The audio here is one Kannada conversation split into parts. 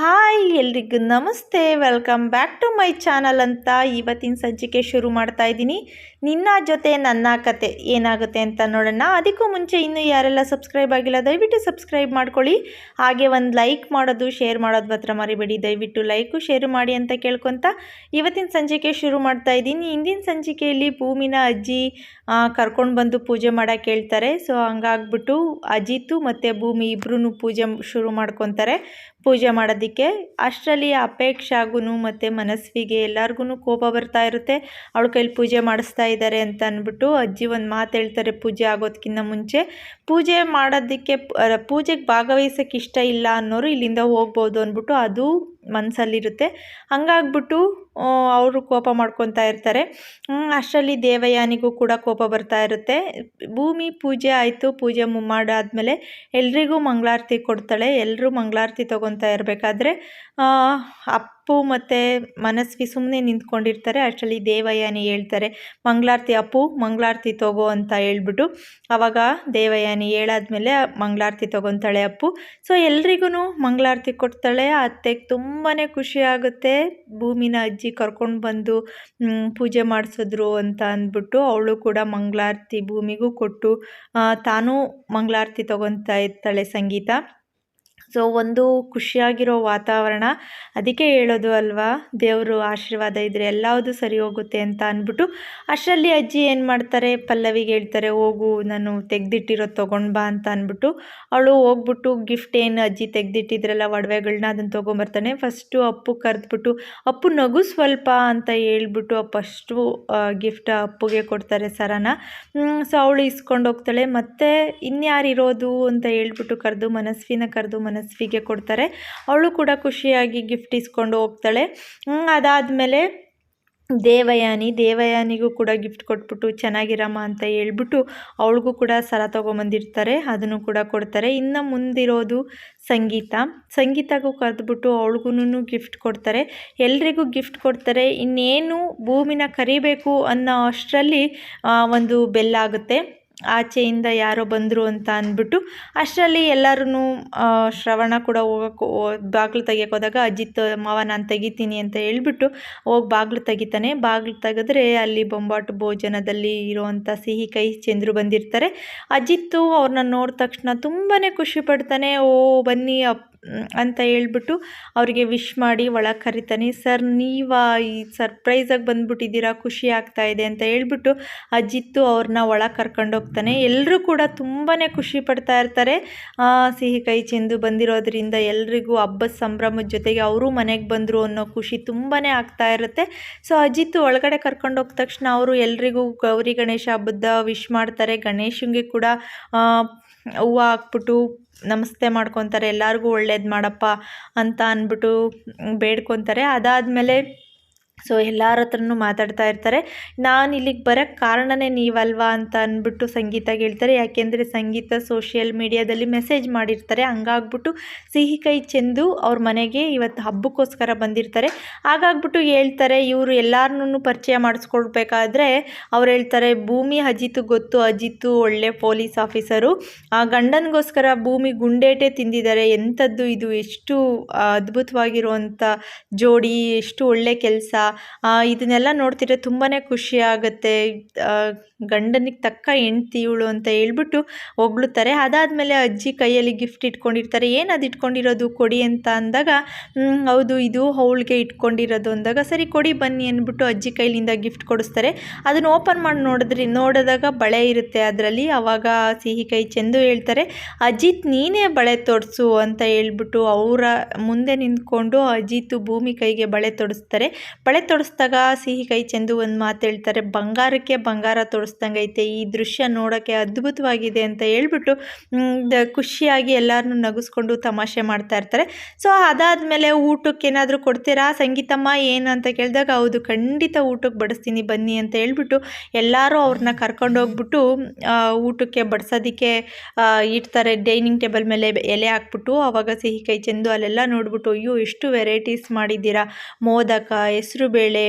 ಹಾಯ್ ಎಲ್ರಿಗೂ ನಮಸ್ತೆ. Welcome back to my channel ಅಂತ ಇವತ್ತಿನ ಸಂಚಿಕೆ ಶುರು ಮಾಡ್ತಾ ಇದ್ದೀನಿ. ನಿನ್ನ ಜೊತೆ ನನ್ನ ಕತೆ ಏನಾಗುತ್ತೆ ಅಂತ ನೋಡೋಣ. ಅದಕ್ಕೂ ಮುಂಚೆ ಇನ್ನೂ ಯಾರೆಲ್ಲ ಸಬ್ಸ್ಕ್ರೈಬ್ ಆಗಿಲ್ಲ, ದಯವಿಟ್ಟು ಸಬ್ಸ್ಕ್ರೈಬ್ ಮಾಡ್ಕೊಳ್ಳಿ. ಹಾಗೆ ಒಂದು ಲೈಕ್ ಮಾಡೋದು ಶೇರ್ ಮಾಡೋದು ಮಾತ್ರ ಮರಿಬೇಡಿ. ದಯವಿಟ್ಟು ಲೈಕು ಶೇರು ಮಾಡಿ ಅಂತ ಕೇಳ್ಕೊತ ಇವತ್ತಿನ ಸಂಚಿಕೆ ಶುರು ಮಾಡ್ತಾ ಇದ್ದೀನಿ. ಹಿಂದಿನ ಸಂಚಿಕೆಯಲ್ಲಿ ಭೂಮಿನ ಅಜ್ಜಿ ಕರ್ಕೊಂಡು ಬಂದು ಪೂಜೆ ಮಾಡೋಕ್ಕೆ ಹೇಳ್ತಾರೆ. ಸೊ ಹಂಗಾಗ್ಬಿಟ್ಟು ಅಜಿತು ಮತ್ತು ಭೂಮಿ ಇಬ್ಬರೂ ಪೂಜೆ ಶುರು ಮಾಡ್ಕೊತಾರೆ. ಪೂಜೆ ಮಾಡೋದಕ್ಕೆ ಅಷ್ಟರಲ್ಲಿ ಅಪೇಕ್ಷಾಗೂ ಮತ್ತು ಮನಸ್ವಿಗೆ ಎಲ್ಲರಿಗೂ ಕೋಪ ಬರ್ತಾ ಇರುತ್ತೆ. ಅವಳ ಕೈಲಿ ಪೂಜೆ ಮಾಡಿಸ್ತಾ ಇದ್ದಾರೆ ಅಂತ ಅಂದ್ಬಿಟ್ಟು ಅಜ್ಜಿ ಒಂದು ಮಾತು ಹೇಳ್ತಾರೆ ಪೂಜೆ ಆಗೋದಕ್ಕಿಂತ ಮುಂಚೆ. ಪೂಜೆ ಮಾಡೋದಕ್ಕೆ ಪೂಜೆಗೆ ಭಾಗವಹಿಸೋಕ್ಕೆ ಇಷ್ಟ ಇಲ್ಲ ಅನ್ನೋರು ಇಲ್ಲಿಂದ ಹೋಗ್ಬೋದು ಅಂದ್ಬಿಟ್ಟು ಅದು ಮನಸ್ಸಲ್ಲಿರುತ್ತೆ ಹಂಗಾಗ್ಬಿಟ್ಟು ಅವರು ಕೋಪ ಮಾಡ್ಕೊತಾ ಇರ್ತಾರೆ. ಅಷ್ಟರಲ್ಲಿ ದೇವಯಾನಿಗೂ ಕೂಡ ಕೋಪ ಬರ್ತಾ ಇರುತ್ತೆ. ಭೂಮಿ ಪೂಜೆ ಆಯಿತು, ಪೂಜೆ ಮಾಡಾದ್ಮೇಲೆ ಎಲ್ರಿಗೂ ಮಂಗಳಾರತಿ ಕೊಡ್ತಾಳೆ. ಎಲ್ಲರೂ ಮಂಗಳಾರತಿ ತೊಗೊತಾ ಇರಬೇಕಾದ್ರೆ ಅಪ್ಪು ಮತ್ತು ಮನಸ್ವಿ ಸುಮ್ಮನೆ ನಿಂತ್ಕೊಂಡಿರ್ತಾರೆ. ಅಷ್ಟರಲ್ಲಿ ದೇವಯಾನಿ ಹೇಳ್ತಾರೆ, ಮಂಗಳಾರತಿ ಅಪ್ಪು, ಮಂಗಳಾರತಿ ತಗೋ ಅಂತ ಹೇಳ್ಬಿಟ್ಟು ಆವಾಗ ದೇವಯಾನಿ ಹೇಳಾದ್ಮೇಲೆ ಮಂಗಳಾರತಿ ತೊಗೊತಾಳೆ ಅಪ್ಪು. ಸೊ ಎಲ್ರಿಗೂ ಮಂಗಳಾರತಿ ಕೊಡ್ತಾಳೆ. ಅತ್ತೆಗೆ ತುಂಬಾ ಖುಷಿ ಆಗುತ್ತೆ. ಭೂಮಿನ ಅಜ್ಜಿ ಕರ್ಕೊಂಡು ಬಂದು ಪೂಜೆ ಮಾಡಿಸಿದ್ರು ಅಂತ ಅಂದ್ಬಿಟ್ಟು ಅವಳು ಕೂಡ ಮಂಗಳಾರತಿ ಭೂಮಿಗೂ ಕೊಟ್ಟು ತಾನೂ ಮಂಗಳಾರತಿ ತಗೊತಾ ಇರ್ತಾಳೆ ಸಂಗೀತ. ಸೊ ಒಂದು ಖುಷಿಯಾಗಿರೋ ವಾತಾವರಣ ಅದಕ್ಕೆ ಹೇಳೋದು ಅಲ್ವಾ? ದೇವರು ಆಶೀರ್ವಾದ ಇದ್ದರೆ ಎಲ್ಲವೂ ಸರಿ ಹೋಗುತ್ತೆ ಅಂತ ಅಂದ್ಬಿಟ್ಟು ಅಷ್ಟರಲ್ಲಿ ಅಜ್ಜಿ ಏನು ಮಾಡ್ತಾರೆ? ಪಲ್ಲವಿಗೆ ಹೇಳ್ತಾರೆ, ಹೋಗು, ನಾನು ತೆಗೆದಿಟ್ಟಿರೋದು ತೊಗೊಂಡು ಬಾ ಅಂತ ಅಂದ್ಬಿಟ್ಟು ಅವಳು ಹೋಗ್ಬಿಟ್ಟು ಗಿಫ್ಟ್ ಏನು ಅಜ್ಜಿ ತೆಗೆದಿಟ್ಟಿದ್ರಲ್ಲ ಒಡವೆಗಳನ್ನ ಅದನ್ನು ತೊಗೊಂಬರ್ತಾನೆ. ಫಸ್ಟು ಅಪ್ಪು ಕರೆದ್ಬಿಟ್ಟು, ಅಪ್ಪು ನಗು ಸ್ವಲ್ಪ ಅಂತ ಹೇಳ್ಬಿಟ್ಟು ಫಸ್ಟು ಗಿಫ್ಟ್ ಅಪ್ಪುಗೆ ಕೊಡ್ತಾರೆ ಸರನ. ಸೊ ಅವಳು ಇಸ್ಕೊಂಡು ಹೋಗ್ತಾಳೆ. ಮತ್ತು ಇನ್ಯಾರಿರೋದು? ಅಂತ ಹೇಳ್ಬಿಟ್ಟು ಕರೆದು ಮನಸ್ವಿನ ಕರೆದು ಮನಸ್ ಮನಸ್ವಿಗೆ ಕೊಡ್ತಾರೆ. ಅವಳು ಕೂಡ ಖುಷಿಯಾಗಿ ಗಿಫ್ಟ್ ಇಸ್ಕೊಂಡು ಹೋಗ್ತಾಳೆ. ಅದಾದಮೇಲೆ ದೇವಯಾನಿ, ದೇವಯಾನಿಗೂ ಕೂಡ ಗಿಫ್ಟ್ ಕೊಟ್ಬಿಟ್ಟು ಚೆನ್ನಾಗಿರಮ್ಮ ಅಂತ ಹೇಳ್ಬಿಟ್ಟು ಅವಳಿಗೂ ಕೂಡ ಸರ ತೊಗೊಂಬಂದಿರ್ತಾರೆ. ಅದನ್ನು ಕೂಡ ಕೊಡ್ತಾರೆ. ಇನ್ನು ಮುಂದಿರೋದು ಸಂಗೀತ. ಸಂಗೀತಗೂ ಕರೆದ್ಬಿಟ್ಟು ಅವಳಿಗೂ ಗಿಫ್ಟ್ ಕೊಡ್ತಾರೆ. ಎಲ್ರಿಗೂ ಗಿಫ್ಟ್ ಕೊಡ್ತಾರೆ. ಇನ್ನೇನು ಭೂಮಿನ ಕರಿಬೇಕು ಅನ್ನೋ ಅಷ್ಟರಲ್ಲಿ ಒಂದು ಬೆಲ್ಲಾಗುತ್ತೆ ಆಚೆಯಿಂದ ಯಾರೋ ಬಂದರು ಅಂತ ಅಂದ್ಬಿಟ್ಟು ಅಷ್ಟರಲ್ಲಿ ಎಲ್ಲರೂ ಶ್ರವಣ ಕೂಡ ಹೋಗೋಕ್ಕೆ ಬಾಗಿಲು ತೆಗಿಯೋಕೆ ಹೋದಾಗ ಅಜಿತ್ ಮಾವ ನಾನು ತೆಗಿತೀನಿ ಅಂತ ಹೇಳ್ಬಿಟ್ಟು ಹೋಗಿ ಬಾಗಿಲು ತೆಗಿತಾನೆ. ಬಾಗಿಲು ತೆಗೆದ್ರೆ ಅಲ್ಲಿ ಬೊಂಬಾಟು ಭೋಜನದಲ್ಲಿ ಇರುವಂಥ ಸಿಹಿ ಕೈ ಚಂದ್ರು ಬಂದಿರ್ತಾರೆ. ಅಜಿತ್ತು ಅವ್ರನ್ನ ನೋಡಿದ ತಕ್ಷಣ ತುಂಬಾ ಖುಷಿ ಪಡ್ತಾನೆ. ಓ, ಬನ್ನಿ ಅಪ್ ಅಂತ ಹೇಳ್ಬಿಟ್ಟು ಅವರಿಗೆ ವಿಶ್ ಮಾಡಿ ಒಳಗೆ ಕರಿತಾನೆ, ಸರ್, ನೀವಾ ಈ ಸರ್ಪ್ರೈಸಾಗಿ ಬಂದ್ಬಿಟ್ಟಿದ್ದೀರಾ, ಖುಷಿ ಆಗ್ತಾ ಇದೆ ಅಂತ ಹೇಳ್ಬಿಟ್ಟು ಅಜ್ಜಿತ್ತು ಅವ್ರನ್ನ ಒಳಗೆ ಕರ್ಕೊಂಡೋಗ್ತಾನೆ ಎಲ್ಲರೂ ಕೂಡ ತುಂಬಾ ಖುಷಿ ಪಡ್ತಾ ಇರ್ತಾರೆ. ಸಿಹಿ ಕೈ ಚೆಂದು ಬಂದಿರೋದ್ರಿಂದ ಎಲ್ರಿಗೂ ಹಬ್ಬದ ಸಂಭ್ರಮದ ಜೊತೆಗೆ ಅವರು ಮನೆಗೆ ಬಂದರು ಅನ್ನೋ ಖುಷಿ ತುಂಬಾ ಆಗ್ತಾ ಇರುತ್ತೆ. ಸೊ ಅಜಿತ್ತು ಒಳಗಡೆ ಕರ್ಕೊಂಡು ಹೋದ ತಕ್ಷಣ ಅವರು ಎಲ್ರಿಗೂ ಗೌರಿ ಗಣೇಶ ಹಬ್ಬದ ವಿಶ್ ಮಾಡ್ತಾರೆ. ಗಣೇಶನಿಗೆ ಕೂಡ ಹೂವು ಹಾಕ್ಬಿಟ್ಟು ನಮಸ್ತೆ ಮಾಡ್ಕೊತಾರೆ ಎಲ್ಲರಿಗೂ ಒಳ್ಳೇದು ಮಾಡಪ್ಪ ಅಂತ ಅಂದ್ಬಿಟ್ಟು ಬೇಡ್ಕೊತಾರೆ. ಅದಾದಮೇಲೆ ಸೊ ಎಲ್ಲರ ಹತ್ರನೂ ಮಾತಾಡ್ತಾ ಇರ್ತಾರೆ. ನಾನು ಇಲ್ಲಿಗೆ ಬರೋಕ್ಕೆ ಕಾರಣನೇ ನೀವಲ್ವಾ ಅಂತ ಅಂದ್ಬಿಟ್ಟು ಸಂಗೀತ ಹೇಳ್ತಾರೆ. ಯಾಕೆಂದರೆ ಸಂಗೀತ ಸೋಷಿಯಲ್ ಮೀಡಿಯಾದಲ್ಲಿ ಮೆಸೇಜ್ ಮಾಡಿರ್ತಾರೆ. ಹಂಗಾಗ್ಬಿಟ್ಟು ಸಿಹಿ ಕೈ ಚೆಂದು ಅವ್ರ ಮನೆಗೆ ಇವತ್ತು ಹಬ್ಬಕ್ಕೋಸ್ಕರ ಬಂದಿರ್ತಾರೆ. ಹಾಗಾಗ್ಬಿಟ್ಟು ಹೇಳ್ತಾರೆ, ಇವರು ಎಲ್ಲರನ್ನೂ ಪರಿಚಯ ಮಾಡಿಸ್ಕೊಳ್ಬೇಕಾದ್ರೆ ಅವ್ರು ಹೇಳ್ತಾರೆ, ಭೂಮಿ ಅಜಿತು ಗೊತ್ತು, ಅಜಿತು ಒಳ್ಳೆ ಪೊಲೀಸ್ ಆಫೀಸರು. ಆ ಗಂಡನಿಗೋಸ್ಕರ ಭೂಮಿ ಗುಂಡೇಟೆ ತಿಂದಿದ್ದಾರೆ. ಎಂಥದ್ದು ಇದು? ಎಷ್ಟು ಅದ್ಭುತವಾಗಿರುವಂಥ ಜೋಡಿ, ಎಷ್ಟು ಒಳ್ಳೆ ಕೆಲಸ. ಇದನ್ನೆಲ್ಲ ನೋಡ್ತಿದ್ರೆ ತುಂಬಾ ಖುಷಿ ಆಗುತ್ತೆ ಗಂಡನಿಗೆ ತಕ್ಕ ಹೆಂಡ್ತಿ ಇವಳು ಅಂತ ಹೇಳ್ಬಿಟ್ಟು ಹೊಗಳುತ್ತಾರೆ. ಅದಾದಮೇಲೆ ಅಜ್ಜಿ ಕೈಯಲ್ಲಿ ಗಿಫ್ಟ್ ಇಟ್ಕೊಂಡಿರ್ತಾರೆ. ಏನು ಅದು ಇಟ್ಕೊಂಡಿರೋದು? ಕೊಡಿ ಅಂತ ಅಂದಾಗ ಹೌದು, ಇದು ಅವಳಿಗೆ ಇಟ್ಕೊಂಡಿರೋದು ಅಂದಾಗ, ಸರಿ, ಕೊಡಿ ಬನ್ನಿ ಅಂದ್ಬಿಟ್ಟು ಅಜ್ಜಿ ಕೈಲಿಂದ ಗಿಫ್ಟ್ ಕೊಡಿಸ್ತಾರೆ. ಅದನ್ನು ಓಪನ್ ಮಾಡಿ ನೋಡಿದ್ರಿ, ನೋಡಿದಾಗ ಬಳೆ ಇರುತ್ತೆ ಅದರಲ್ಲಿ. ಆವಾಗ ಸಿಹಿ ಕೈ ಚೆಂದು ಹೇಳ್ತಾರೆ, ಅಜಿತ್, ನೀನೇ ಬಳೆ ತೊಡಿಸು ಅಂತ ಹೇಳ್ಬಿಟ್ಟು ಅವರ ಮುಂದೆ ನಿಂತ್ಕೊಂಡು ಅಜಿತ್ ಭೂಮಿ ಕೈಗೆ ಬಳೆ ತೊಡಿಸ್ತಾರೆ. ಬಳೆ ತೊಡಿಸ್ದಾಗ ಸಿಹಿ ಕೈ ಚೆಂದು ಒಂದು ಮಾತು ಹೇಳ್ತಾರೆ, ಬಂಗಾರಕ್ಕೆ ಬಂಗಾರ ತೊಡಿಸ್ ಐತೆ ಈ ದೃಶ್ಯ ನೋಡೋಕ್ಕೆ ಅದ್ಭುತವಾಗಿದೆ ಅಂತ ಹೇಳ್ಬಿಟ್ಟು ಖುಷಿಯಾಗಿ ಎಲ್ಲರನ್ನೂ ನಗಿಸ್ಕೊಂಡು ತಮಾಷೆ ಮಾಡ್ತಾ ಇರ್ತಾರೆ. ಸೊ, ಅದಾದಮೇಲೆ ಊಟಕ್ಕೆ ಏನಾದರೂ ಕೊಡ್ತೀರಾ ಸಂಗೀತಮ್ಮ, ಏನು ಅಂತ ಕೇಳಿದಾಗ, ಹೌದು, ಖಂಡಿತ ಊಟಕ್ಕೆ ಬಡಿಸ್ತೀನಿ, ಬನ್ನಿ ಅಂತ ಹೇಳ್ಬಿಟ್ಟು ಎಲ್ಲರೂ ಅವ್ರನ್ನ ಕರ್ಕೊಂಡೋಗ್ಬಿಟ್ಟು ಊಟಕ್ಕೆ ಬಡಿಸೋದಕ್ಕೆ ಇಡ್ತಾರೆ. ಡೈನಿಂಗ್ ಟೇಬಲ್ ಮೇಲೆ ಎಲೆ ಹಾಕ್ಬಿಟ್ಟು ಆವಾಗ ಸಿಹಿ ಕೈ ಚೆಂದು ಅಲ್ಲೆಲ್ಲ ನೋಡ್ಬಿಟ್ಟು, ಅಯ್ಯೋ, ಎಷ್ಟು ವೆರೈಟೀಸ್ ಮಾಡಿದ್ದೀರಾ, ಮೋದಕ, ಹೆಸರು ಬೇಳೆ,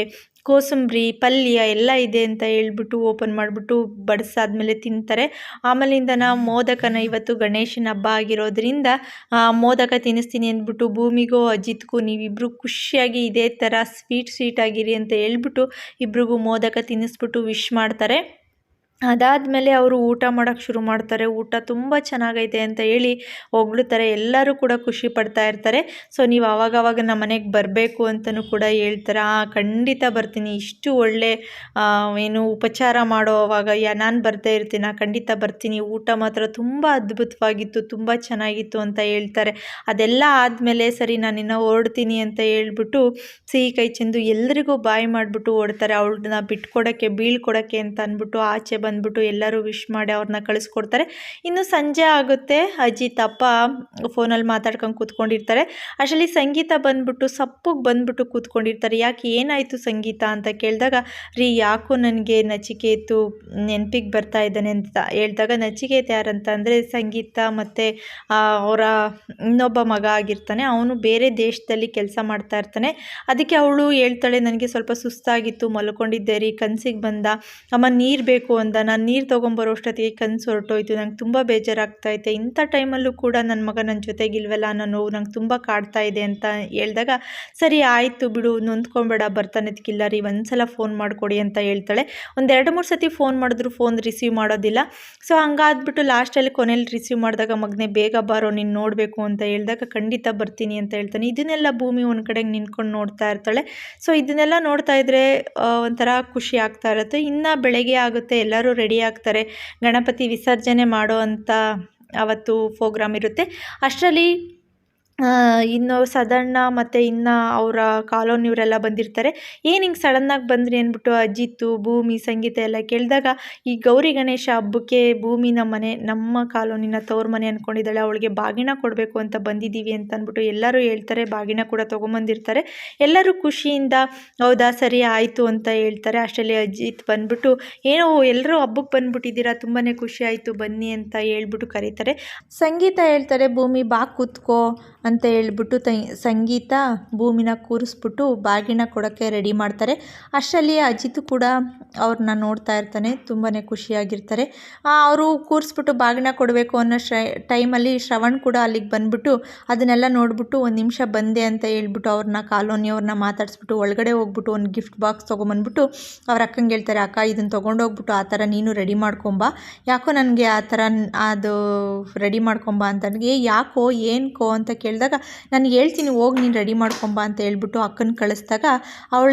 ಕೋಸಂಬರಿ, ಪಲ್ಯ ಎಲ್ಲ ಇದೆ ಅಂತ ಹೇಳ್ಬಿಟ್ಟು ಓಪನ್ ಮಾಡಿಬಿಟ್ಟು ಬಡಿಸಾದ್ಮೇಲೆ ತಿಂತಾರೆ. ಆಮೇಲಿಂದ ನಾವು ಮೋದಕನ ಇವತ್ತು ಗಣೇಶನ ಹಬ್ಬ ಆಗಿರೋದ್ರಿಂದ ಮೋದಕ ತಿನ್ನಿಸ್ತೀನಿ ಅಂದ್ಬಿಟ್ಟು ಭೂಮಿಗೂ ಅಜಿತ್ಗೂ ನೀವಿಬ್ಬರು ಖುಷಿಯಾಗಿ ಇದೇ ಥರ ಸ್ವೀಟ್ ಸ್ವೀಟ್ ಆಗಿರಿ ಅಂತ ಹೇಳ್ಬಿಟ್ಟು ಇಬ್ರಿಗೂ ಮೋದಕ ತಿನ್ನಿಸ್ಬಿಟ್ಟು ವಿಶ್ ಮಾಡ್ತಾರೆ. ಅದಾದಮೇಲೆ ಅವರು ಊಟ ಮಾಡೋಕ್ಕೆ ಶುರು ಮಾಡ್ತಾರೆ. ಊಟ ತುಂಬ ಚೆನ್ನಾಗೈತೆ ಅಂತ ಹೇಳಿ ಹೊಗಳ್ತಾರೆ ಎಲ್ಲರೂ ಕೂಡ ಖುಷಿ ಪಡ್ತಾ ಇರ್ತಾರೆ. ಸೊ, ನೀವು ಆವಾಗವಾಗ ನಮ್ಮ ಮನೆಗೆ ಬರಬೇಕು ಅಂತಲೂ ಕೂಡ ಹೇಳ್ತಾರೆ. ಆ, ಖಂಡಿತ ಬರ್ತೀನಿ. ಇಷ್ಟು ಒಳ್ಳೆ ಏನು ಉಪಚಾರ ಮಾಡೋವಾಗ ಯಾ, ನಾನು ಬರ್ತಾ ಇರ್ತೀನಿ. ಖಂಡಿತ ಬರ್ತೀನಿ. ಊಟ ಮಾತ್ರ ತುಂಬ ಅದ್ಭುತವಾಗಿತ್ತು, ತುಂಬ ಚೆನ್ನಾಗಿತ್ತು ಅಂತ ಹೇಳ್ತಾರೆ. ಅದೆಲ್ಲ ಆದಮೇಲೆ ಸರಿ ನಾನಿನ್ನ ಹೊರಡ್ತೀನಿ ಅಂತ ಹೇಳ್ಬಿಟ್ಟು ಸಿಹಿ ಕೈ ಚೆಂದು ಎಲ್ಲರಿಗೂ ಬಾಯಿ ಮಾಡಿಬಿಟ್ಟು ಓಡ್ತಾರೆ ಅವಳನ್ನ ಬಿಟ್ಕೊಡೋಕ್ಕೆ, ಬೀಳ್ಕೊಡೋಕ್ಕೆ ಅಂತ ಅಂದ್ಬಿಟ್ಟು ಆಚೆ ಬಂದ್ಬಿಟ್ಟು ಎಲ್ಲರೂ ವಿಶ್ ಮಾಡಿ ಅವ್ರನ್ನ ಕಳಿಸ್ಕೊಡ್ತಾರೆ. ಇನ್ನು ಸಂಜೆ ಆಗುತ್ತೆ. ಅಜ್ಜಿ ತಪ್ಪ ಫೋನಲ್ಲಿ ಮಾತಾಡ್ಕೊಂಡು ಕೂತ್ಕೊಂಡಿರ್ತಾರೆ. ಅಷ್ಟರಲ್ಲಿ ಸಂಗೀತ ಬಂದ್ಬಿಟ್ಟು ಸಪ್ಪಗೆ ಬಂದ್ಬಿಟ್ಟು ಕೂತ್ಕೊಂಡಿರ್ತಾರೆ. ಯಾಕೆ ಏನಾಯಿತು ಸಂಗೀತ ಅಂತ ಕೇಳಿದಾಗ, ರೀ ಯಾಕೋ ನನಗೆ ನಚಿಕೇತು ನೆನಪಿಗೆ ಬರ್ತಾ ಇದ್ದಾನೆ ಅಂತ ಹೇಳಿದಾಗ, ನಚಿಕೇತ ಯಾರಂತ ಅಂದರೆ ಸಂಗೀತ ಮತ್ತು ಅವರ ಇನ್ನೊಬ್ಬ ಮಗ ಆಗಿರ್ತಾನೆ. ಅವನು ಬೇರೆ ದೇಶದಲ್ಲಿ ಕೆಲಸ ಮಾಡ್ತಾ ಇರ್ತಾನೆ. ಅದಕ್ಕೆ ಅವಳು ಹೇಳ್ತಾಳೆ, ನನಗೆ ಸ್ವಲ್ಪ ಸುಸ್ತಾಗಿತ್ತು, ಮಲ್ಕೊಂಡಿದ್ದೆ ರೀ, ಕನಸಿಗೆ ಬಂದ. ಅಮ್ಮ ನೀರು ಬೇಕು ಅಂದ ನಾನು ನೀರು ತೊಗೊಂಬರೋ ಅಷ್ಟೊತ್ತಿಗೆ ಕನಸು ಹೊರಟೋಯ್ತು. ನಂಗೆ ತುಂಬ ಬೇಜಾರಾಗ್ತೈತೆ ಇಂಥ ಟೈಮಲ್ಲೂ ಕೂಡ ನನ್ನ ಮಗ ನನ್ನ ಜೊತೆಗಿಲ್ವಲ್ಲ? ಅನ್ನೋ ನೋವು ನಂಗೆ ತುಂಬ ಕಾಡ್ತಾ ಇದೆ ಅಂತ ಹೇಳಿದಾಗ, ಸರಿ, ಆಯಿತು ಬಿಡು, ನೊಂದ್ಕೊಂಬೇಡ ಬರ್ತಾನೆದ್ಕಿಲ್ಲ ರೀ, ಒಂದ್ಸಲ ಫೋನ್ ಮಾಡಿಕೊಡಿ ಅಂತ ಹೇಳ್ತಾಳೆ. ಒಂದು ಎರಡು ಮೂರು ಸತಿ ಫೋನ್ ಮಾಡಿದ್ರು ಫೋನ್ ರಿಸೀವ್ ಮಾಡೋದಿಲ್ಲ. ಸೊ, ಹಂಗಾದ್ಬಿಟ್ಟು ಲಾಸ್ಟಲ್ಲಿ ಕೊನೆಯಲ್ಲಿ ರಿಸೀವ್ ಮಾಡಿದಾಗ, ಮಗನೇ, ಬೇಗ ಬಾರೋ, ನೀನು ನೋಡಬೇಕು ಅಂತ ಹೇಳಿದಾಗ, ಖಂಡಿತ ಬರ್ತೀನಿ ಅಂತ ಹೇಳ್ತಾನೆ. ಇದನ್ನೆಲ್ಲ ಭೂಮಿ ಒಂದು ಕಡೆಗೆ ನಿಂತ್ಕೊಂಡು ನೋಡ್ತಾ ಇರ್ತಾಳೆ. ಸೊ, ಇದನ್ನೆಲ್ಲ ನೋಡ್ತಾ ಇದ್ರೆ ಒಂಥರ ಖುಷಿ ಆಗ್ತಾ ಇರುತ್ತೆ. ಇನ್ನು ಬೆಳಗ್ಗೆ ಆಗುತ್ತೆ ಎಲ್ಲರೂ ರೆಡಿ ಆಗ್ತಾರೆ? ಗಣಪತಿ ವಿಸರ್ಜನೆ ಮಾಡೋ ಅಂಥ ಅವತ್ತು ಪ್ರೋಗ್ರಾಮ್ ಇರುತ್ತೆ. ಅಷ್ಟರಲ್ಲಿ ಇನ್ನು ಸದಣ್ಣ ಮತ್ತು ಇನ್ನು ಅವರ ಕಾಲೋನಿಯವರೆಲ್ಲ ಬಂದಿರ್ತಾರೆ. ಏನು ಹಿಂಗೆ ಸಡನ್ನಾಗಿ ಬಂದ್ರಿ ಅಂದ್ಬಿಟ್ಟು ಅಜಿತ್ತು ಭೂಮಿ, ಸಂಗೀತ ಎಲ್ಲ ಕೇಳಿದಾಗ ಈ ಗೌರಿ ಗಣೇಶ ಹಬ್ಬಕ್ಕೆ ಭೂಮಿ ನಮ್ಮ ಮನೆ, ನಮ್ಮ ಕಾಲೋನಿನ ತವ್ರ ಮನೆ ಅಂದ್ಕೊಂಡಿದ್ದಾಳೆ ಅವಳಿಗೆ ಬಾಗಿನ ಕೊಡಬೇಕು ಅಂತ ಬಂದಿದ್ದೀವಿ ಅಂತ ಅಂದ್ಬಿಟ್ಟು ಎಲ್ಲರೂ ಹೇಳ್ತಾರೆ ಬಾಗಿನ ಕೂಡ ತೊಗೊಂಬಂದಿರ್ತಾರೆ. ಎಲ್ಲರೂ ಖುಷಿಯಿಂದ, ಹೌದಾ, ಸರಿ ಆಯಿತು ಅಂತ ಹೇಳ್ತಾರೆ. ಅಷ್ಟರಲ್ಲಿ ಅಜಿತ್ ಬಂದ್ಬಿಟ್ಟು, ಏನೋ ಎಲ್ಲರೂ ಹಬ್ಬಕ್ಕೆ ಬಂದ್ಬಿಟ್ಟಿದ್ದೀರಾ ತುಂಬಾ ಖುಷಿ ಆಯಿತು, ಬನ್ನಿ ಅಂತ ಹೇಳ್ಬಿಟ್ಟು ಕರೀತಾರೆ. ಸಂಗೀತ ಹೇಳ್ತಾರೆ, ಭೂಮಿ ಬಾ ಕೂತ್ಕೋ ಅಂತ ಹೇಳ್ಬಿಟ್ಟು ಸಂಗೀತ ಭೂಮಿನ ಕೂರಿಸ್ಬಿಟ್ಟು ಬಾಗಿನ ಕೊಡೋಕ್ಕೆ ರೆಡಿ ಮಾಡ್ತಾರೆ. ಅಷ್ಟರಲ್ಲಿ ಅಜಿತ್ ಕೂಡ ಅವ್ರನ್ನ ನೋಡ್ತಾ ಇರ್ತಾನೆ ತುಂಬಾ ಖುಷಿಯಾಗಿರ್ತಾರೆ. ಅವರು ಕೂರಿಸ್ಬಿಟ್ಟು ಬಾಗಿನ ಕೊಡಬೇಕು ಅನ್ನೋ ಶ್ರೈ, ಟೈಮಲ್ಲಿ ಶ್ರವಣ್ ಕೂಡ ಅಲ್ಲಿಗೆ ಬಂದುಬಿಟ್ಟು ಅದನ್ನೆಲ್ಲ ನೋಡಿಬಿಟ್ಟು ಒಂದು ನಿಮಿಷ ಬಂದೆ ಅಂತ ಹೇಳ್ಬಿಟ್ಟು ಅವ್ರನ್ನ ಕಾಲೋನಿಯವ್ರನ್ನ ಮಾತಾಡಿಸ್ಬಿಟ್ಟು ಒಳಗಡೆ ಹೋಗ್ಬಿಟ್ಟು ಒಂದು ಗಿಫ್ಟ್ ಬಾಕ್ಸ್ ತೊಗೊಂಬಂದ್ಬಿಟ್ಟು ಅವ್ರ ಅಕ್ಕಂಗೆ ಹೇಳ್ತಾರೆ, ಅಕ್ಕ ಇದನ್ನು ತೊಗೊಂಡೋಗ್ಬಿಟ್ಟು ಆ ಥರ ನೀನು ರೆಡಿ ಮಾಡ್ಕೊಂಬ. ಯಾಕೋ ನನಗೆ ಆ ಥರ ಅದು ರೆಡಿ ಮಾಡ್ಕೊಂಬ ಅಂತ. ನನಗೆ ಯಾಕೋ, ಏನ್ಕೋ ಅಂತ ಕೇಳಿದಾಗ, ನಾನು ಹೇಳ್ತೀನಿ, ಹೋಗಿ ನೀನು ರೆಡಿ ಮಾಡ್ಕೊಂಬ ಅಂತ ಹೇಳ್ಬಿಟ್ಟು ಅಕ್ಕನ ಕಳಿಸ್ದಾಗ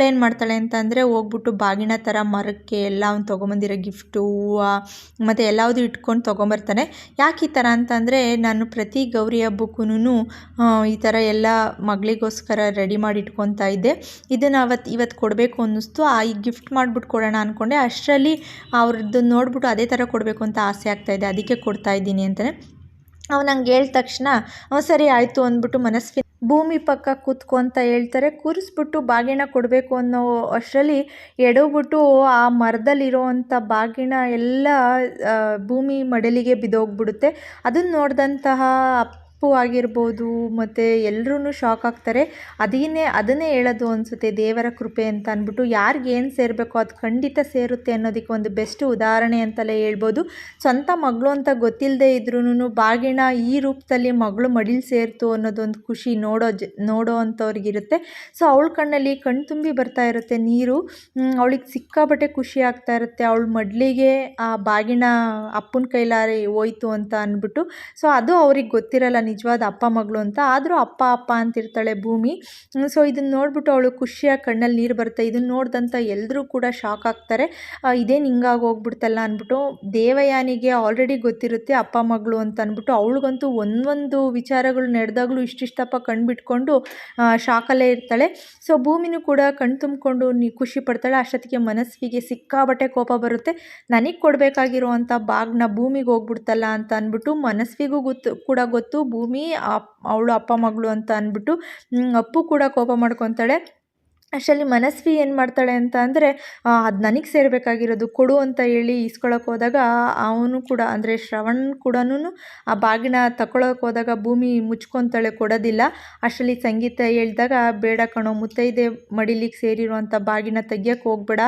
ಏನು ಮಾಡ್ತಾಳೆ ಅಂತಂದರೆ, ಹೋಗ್ಬಿಟ್ಟು ಬಾಗಿನ ಥರ ಮರಕ್ಕೆ ಎಲ್ಲ ಅವ್ನು ತೊಗೊಂಬಂದಿರೋ ಗಿಫ್ಟು ಹೂವು, ಮತ್ತು ಎಲ್ಲವುದು ಇಟ್ಕೊಂಡು ತೊಗೊಂಬರ್ತಾನೆ. ಯಾಕೆ ಈ ಥರ ಅಂತಂದರೆ, ನಾನು ಪ್ರತಿ ಗೌರಿ ಹಬ್ಬಕ್ಕೂ ಈ ಥರ ಎಲ್ಲ ಮಗಳಿಗೋಸ್ಕರ ರೆಡಿ ಮಾಡಿ ಇಟ್ಕೊತಾ ಇದ್ದೆ. ಇದನ್ನು ಅವತ್ತು ಇವತ್ತು ಕೊಡಬೇಕು ಅನ್ನಿಸ್ತು. ಆ, ಈ ಗಿಫ್ಟ್ ಮಾಡಿಬಿಟ್ಟು ಕೊಡೋಣ ಅಂದ್ಕೊಂಡೆ ಅಷ್ಟರಲ್ಲಿ ಅವ್ರದ್ದು ನೋಡ್ಬಿಟ್ಟು ಅದೇ ಥರ ಕೊಡಬೇಕು ಅಂತ ಆಸೆ ಆಗ್ತಾಯಿದೆ ಅದಕ್ಕೆ ಕೊಡ್ತಾ ಇದ್ದೀನಿ ಅಂತಲೇ ಅವ್ನು ನಂಗೆ ಹೇಳಿದ ತಕ್ಷಣ ಹ್ಞೂ ಸರಿ ಆಯಿತು ಅಂದ್ಬಿಟ್ಟು ಮನಸ್ವಿ ಭೂಮಿ ಪಕ್ಕ ಕೂತ್ಕೊ ಅಂತ ಹೇಳ್ತಾರೆ. ಕೂರಿಸ್ಬಿಟ್ಟು ಬಾಗಿನ ಕೊಡಬೇಕು ಅನ್ನೋ ಅಷ್ಟರಲ್ಲಿ ಎಡವ್ಬಿಟ್ಟು ಆ ಮರದಲ್ಲಿರೋವಂಥ ಬಾಗಿನ ಎಲ್ಲ ಭೂಮಿ ಮಡಲಿಗೆ ಬಿದ್ದೋಗ್ಬಿಡುತ್ತೆ. ಅದನ್ನು ನೋಡಿದಂತಹ ಅಪ್ಪು ಆಗಿರ್ಬೋದು ಮತ್ತು ಎಲ್ರೂ ಶಾಕ್ ಆಗ್ತಾರೆ. ಅದೇನೇ, ಅದನ್ನೇ ಹೇಳೋದು ಅನಿಸುತ್ತೆ, ದೇವರ ಕೃಪೆ ಅಂತ ಅಂದ್ಬಿಟ್ಟು ಏನು ಸೇರಬೇಕೋ ಅದು ಖಂಡಿತ ಸೇರುತ್ತೆ ಅನ್ನೋದಕ್ಕೆ ಒಂದು ಬೆಸ್ಟ್ ಉದಾಹರಣೆ ಅಂತಲೇ ಹೇಳ್ಬೋದು. ಸ್ವಂತ ಮಗಳು ಅಂತ ಗೊತ್ತಿಲ್ಲದೆ ಇದ್ರೂ ಬಾಗಿಣ ಈ ರೂಪದಲ್ಲಿ ಮಗಳು ಮಡಿಲು ಸೇರ್ತು ಅನ್ನೋದೊಂದು ಖುಷಿ ನೋಡೋ ಜ, ನೋಡೋ ಅಂಥವ್ರಿಗಿರುತ್ತೆ ಸೊ, ಅವಳ ಕಣ್ಣಲ್ಲಿ ಕಣ್ ತುಂಬಿ ಬರ್ತಾ ಇರುತ್ತೆ ನೀರು. ಅವಳಿಗೆ ಸಿಕ್ಕಾಬಟ್ಟೆ ಖುಷಿ ಆಗ್ತಾ ಇರುತ್ತೆ. ಅವಳು ಮಡ್ಲಿಗೆ ಆ ಬಾಗಿಣ ಅಪ್ಪನ ಕೈಲಾರೆ ಹೋಯ್ತು ಅಂತ ಅಂದ್ಬಿಟ್ಟು. ಸೊ, ಅದು ಅವ್ರಿಗೆ ಗೊತ್ತಿರಲ್ಲ ನಿಜವಾದ ಅಪ್ಪ, ಮಗಳು ಅಂತ. ಆದರೂ ಅಪ್ಪ ಅಪ್ಪ ಅಂತಿರ್ತಾಳೆ ಭೂಮಿ. ಸೊ ಇದನ್ನು ನೋಡ್ಬಿಟ್ಟು ಅವಳು ಖುಷಿಯಾಗಿ ಕಣ್ಣಲ್ಲಿ ನೀರು ಬರುತ್ತೆ ಇದನ್ನು ನೋಡ್ದಂಥ ಎಲ್ಲರೂ ಕೂಡ ಶಾಕ್ ಆಗ್ತಾರೆ. ಇದೇನು ಹಿಂಗಾಗಿ ಹೋಗ್ಬಿಡ್ತಲ್ಲ ಅಂದ್ಬಿಟ್ಟು ದೇವಯಾನಿಗೆ ಆಲ್ರೆಡಿ ಗೊತ್ತಿರುತ್ತೆ ಅಪ್ಪ, ಮಗಳು ಅಂತ ಅಂದ್ಬಿಟ್ಟು ಅವಳಿಗಂತೂ ಒಂದೊಂದು ವಿಚಾರಗಳು ನಡೆದಾಗಲೂ ಇಷ್ಟಿಷ್ಟಪ್ಪ ಕಣ್ಣು ಬಿಟ್ಕೊಂಡು ಶಾಕಲ್ಲೇ ಇರ್ತಾಳೆ. ಸೊ ಭೂಮಿನೂ ಕೂಡ ಕಣ್ ತುಂಬಿಕೊಂಡು ನೀ ಖುಷಿ ಪಡ್ತಾಳೆ. ಅಷ್ಟೊತ್ತಿಗೆ ಮನಸ್ಸಿಗೆ ಸಿಕ್ಕಾಬಟ್ಟೆ ಕೋಪ ಬರುತ್ತೆ. ನನಗೆ ಕೊಡಬೇಕಾಗಿರುವಂಥ ಬಾಗ್ನ ಭೂಮಿಗೆ ಹೋಗ್ಬಿಡ್ತಲ್ಲ ಅಂತ ಅಂದ್ಬಿಟ್ಟು ಮನಸ್ವಿಗೂ ಗೊತ್ತು, ಕೂಡ ಗೊತ್ತು. ಭೂಮಿ ಅವಳು ಅಪ್ಪ ಮಗಳು ಅಂತ ಅಂದ್ಬಿಟ್ಟು ಅಪ್ಪು ಕೂಡ ಕೋಪ ಮಾಡ್ಕೊತಾಳೆ. ಅಷ್ಟರಲ್ಲಿ ಮನಸ್ವಿ ಏನು ಮಾಡ್ತಾಳೆ ಅಂತ ಅಂದರೆ ಅದು ನನಗೆ ಸೇರಬೇಕಾಗಿರೋದು ಕೊಡು ಅಂತ ಹೇಳಿ ಇಸ್ಕೊಳಕ್ಕೆ ಹೋದಾಗ ಅವನು ಕೂಡ, ಅಂದರೆ ಶ್ರವಣ್ ಕೂಡ ಆ ಬಾಗಿನ ತಗೊಳಕ್ಕೆ ಹೋದಾಗ ಭೂಮಿ ಮುಚ್ಕೊತಾಳೆ ಕೊಡೋದಿಲ್ಲ. ಅಷ್ಟರಲ್ಲಿ ಸಂಗೀತ ಹೇಳಿದಾಗ, ಬೇಡ ಕಣೋ, ಮುತ್ತೈದೆ ಮಡಿಲಿಗೆ ಸೇರಿರುವಂಥ ಬಾಗಿನ ತೆಗಿಯೋಕೆ ಹೋಗ್ಬೇಡ